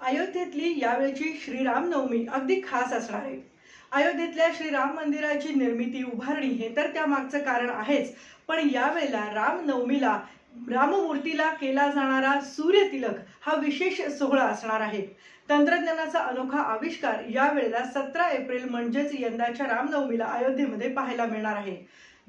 अयोध्येतली यावेळची श्रीरामनवमी अगदी खास असणार आहे. अयोध्येतल्या श्रीराम मंदिराची निर्मिती उभारणी हे तर त्यामागचं कारण आहेच. पण यावेळेला रामनवमीला राममूर्तीला केला जाणारा सूर्यतिलक हा विशेष सोहळा असणार आहे. तंत्रज्ञानाचा अनोखा आविष्कार यावेळेला सतरा एप्रिल म्हणजेच यंदाच्या रामनवमीला अयोध्येमध्ये पाहायला मिळणार आहे.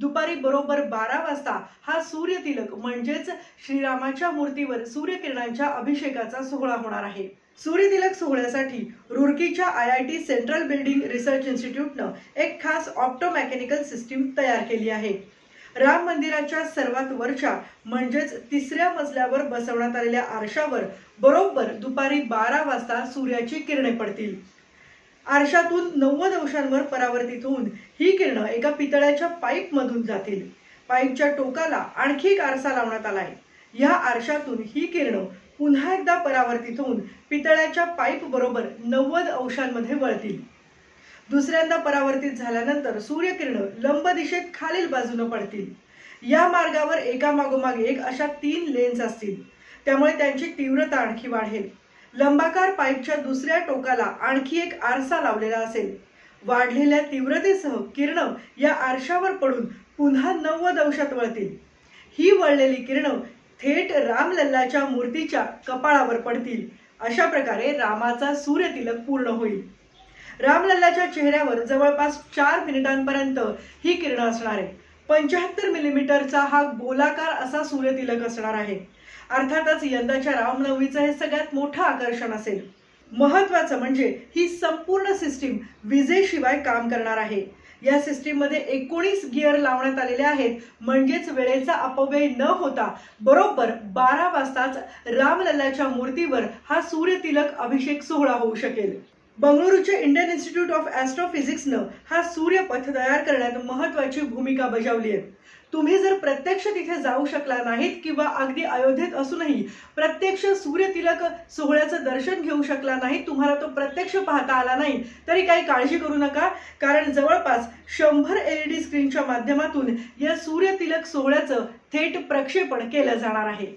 दुपारी बरोबर बारा वाजता हा सूर्यतिलक म्हणजेच श्रीरामाच्या मूर्तीवर सूर्यकिरणांच्या अभिषेकाचा सोहळा होणार आहे. सूर्यतिलक सोहळ्यासाठी रुरकीच्या I I T central building research इन्स्टिट्यूटनं एक खास ऑप्टोमेकॅनिकल सिस्टीम तयार केली आहे. राम मंदिराच्या सर्वात वरच्या म्हणजेच तिसऱ्या मजल्यावर बसवण्यात आलेल्या आरशावर बरोबर दुपारी बारा वाजता सूर्याची किरणे पडतील. आरशातून नव्वद अंशांवर परावर्तित होऊन ही किरणं एका पितळ्याच्या पाईपमधून जातील. पाईपच्या टोकाला आणखी एक आरसा लावण्यात आलाय या आरशातून ही किरणं पुन्हा एकदा परावर्तित होऊन पितळ्याच्या पाईप बरोबर नव्वद अंशांमध्ये वळतील. दुसऱ्यांदा परावर्तित झाल्यानंतर सूर्यकिरणं लंब दिशेत खालील बाजूनं पडतील. या मार्गावर एकामागोमाग एक अशा तीन लेन्स असतील. त्यामुळे त्यांची तीव्रता आणखी वाढेल. लंबाकार पाईपच्या दुसऱ्या टोकाला आणखी एक आरसा लावलेला असेल. वाढलेल्या तीव्रतेसह किरणं या आरशावर पडून पुन्हा नव्वद अंशात वळतील. ही वळलेली किरणं थेट रामलल्लाच्या मूर्तीच्या कपाळावर पडतील. अशा प्रकारे रामाचा सूर्यतिलक पूर्ण होईल. रामलल्लाच्या चेहऱ्यावर जवळपास चार मिनिटांपर्यंत ही किरणं असणार आहे पंच्याहत्तर मिलीमीटरचा हा गोलाकार असा सूर्यतिलक असणार आहे. अर्थातच यंदाच्या रामनवमीचं हे सगळ्यात मोठं आकर्षण असेल. महत्वाचं म्हणजे ही संपूर्ण सिस्टीम विजेशिवाय काम करणार आहे. या सिस्टीममध्ये एकोणीस गिअर लावण्यात आलेले आहेत. म्हणजेच वेळेचा अपव्यय न होता बरोबर बारा वाजताच रामलल्लाच्या मूर्तीवर हा सूर्यतिलक अभिषेक सोहळा होऊ शकेल. बंगळुरूच्या इंडियन इन्स्टिट्यूट ऑफ ॲस्ट्रोफिजिक्सनं हा सूर्यपथ तयार करण्यात महत्त्वाची भूमिका बजावली आहे. तुम्ही जर प्रत्यक्ष तिथे जाऊ शकला नाहीत किंवा अगदी अयोध्येत असूनही प्रत्यक्ष सूर्यतिलक सोहळ्याचं दर्शन घेऊ शकला नाही तुम्हाला तो प्रत्यक्ष पाहता आला नाही तरी काही काळजी करू नका. कारण जवळपास शंभर एल ई डी स्क्रीनच्या माध्यमातून या सूर्यतिलक सोहळ्याचं थेट प्रक्षेपण केलं जाणार आहे.